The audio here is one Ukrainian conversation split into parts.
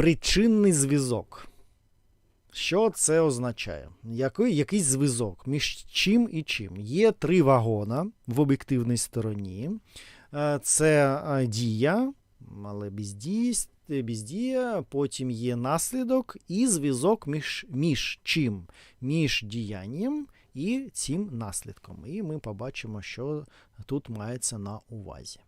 причинний зв'язок. Що це означає? Який, якийсь зв'язок між чим і чим? Є три вагона в об'єктивній стороні. Е, Це е, дія, але бездія, потім є наслідок і зв'язок між, між чим? Між діянням і цим наслідком. І ми побачимо, що тут мається на увазі.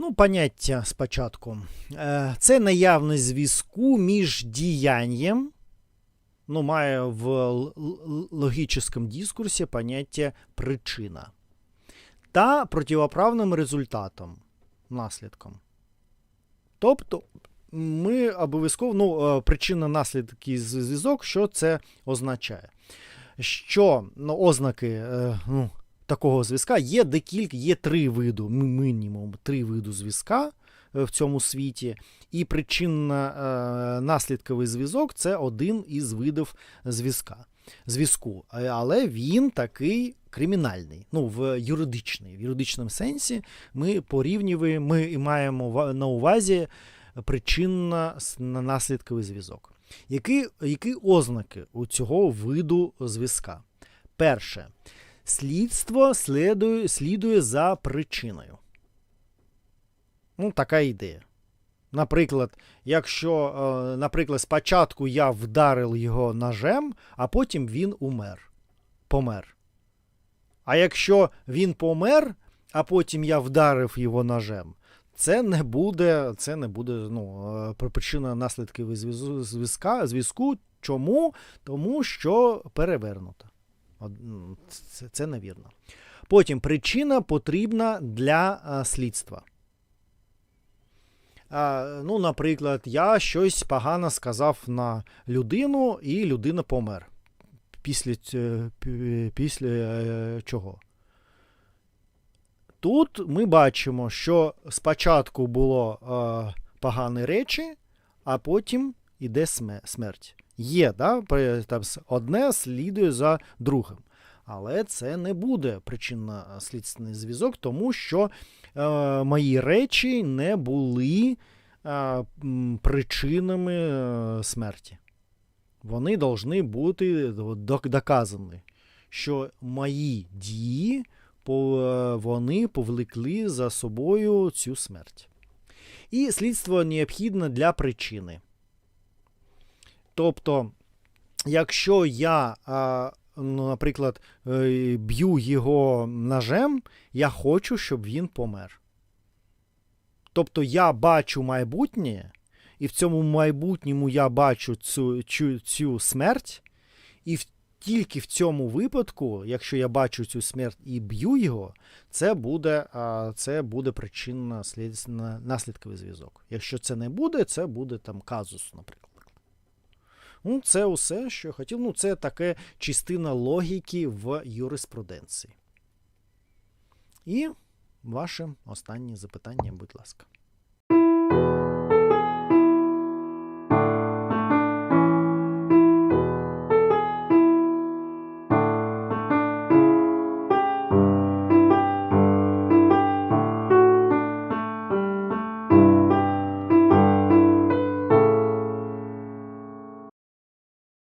Ну, поняття спочатку. Е, Це наявність зв'язку між діянням, ну, має в логічному дискурсі поняття причина, та противоправним результатом, наслідком. Тобто, ми обов'язково, ну, е, причина наслідки зв'язок, що це означає? Що ну, ознаки е, ну, такого зв'язка є декілька, є три види, м- мінімум три види зв'язка е, в цьому світі, і причинно-наслідковий зв'язок це один із видів зв'язка. Зв'язку, Е, але він такий кримінальний, ну в юридичний, в юридичному сенсі ми порівнюємо, ми маємо на увазі причинно-наслідковий зв'язок. Які, які ознаки у цього виду зв'язка? Перше, слідство слідує, слідує за причиною. Ну, така ідея. Наприклад, якщо, е, наприклад, спочатку я вдарив його ножем, а потім він умер. Помер. А якщо він помер, а потім я вдарив його ножем, це не буде, це не буде ну, е, причина наслідків зв'язку. Чому? Тому що перевернуто. М, Це, це невірно. Потім причина потрібна для а, слідства. А, ну, наприклад, я щось погано сказав на людину, і людина помер. Після, після е, чого? Тут ми бачимо, що спочатку було е, погані речі, а потім іде смерть. Є, да? там, одне слідує за другим. Але це не буде причинно-слідственний зв'язок, тому що е, мої речі не були е, причинами е, смерті. Вони повинні бути доказані, що мої дії е, вони повлекли за собою цю смерть. І слідство необхідне для причини. Тобто, якщо я, ну, наприклад, е, б'ю його ножем, я хочу, щоб він помер. Тобто я бачу майбутнє, і в цьому майбутньому я бачу цю, цю, цю смерть, і в, тільки в цьому випадку, якщо я бачу цю смерть і б'ю його, це буде, це буде причинно наслідковий зв'язок. Якщо це не буде, це буде там казус, наприклад. Ну, це усе, що я хотів. Ну, це таке частина логіки в юриспруденції. І ваше останнє запитання, будь ласка.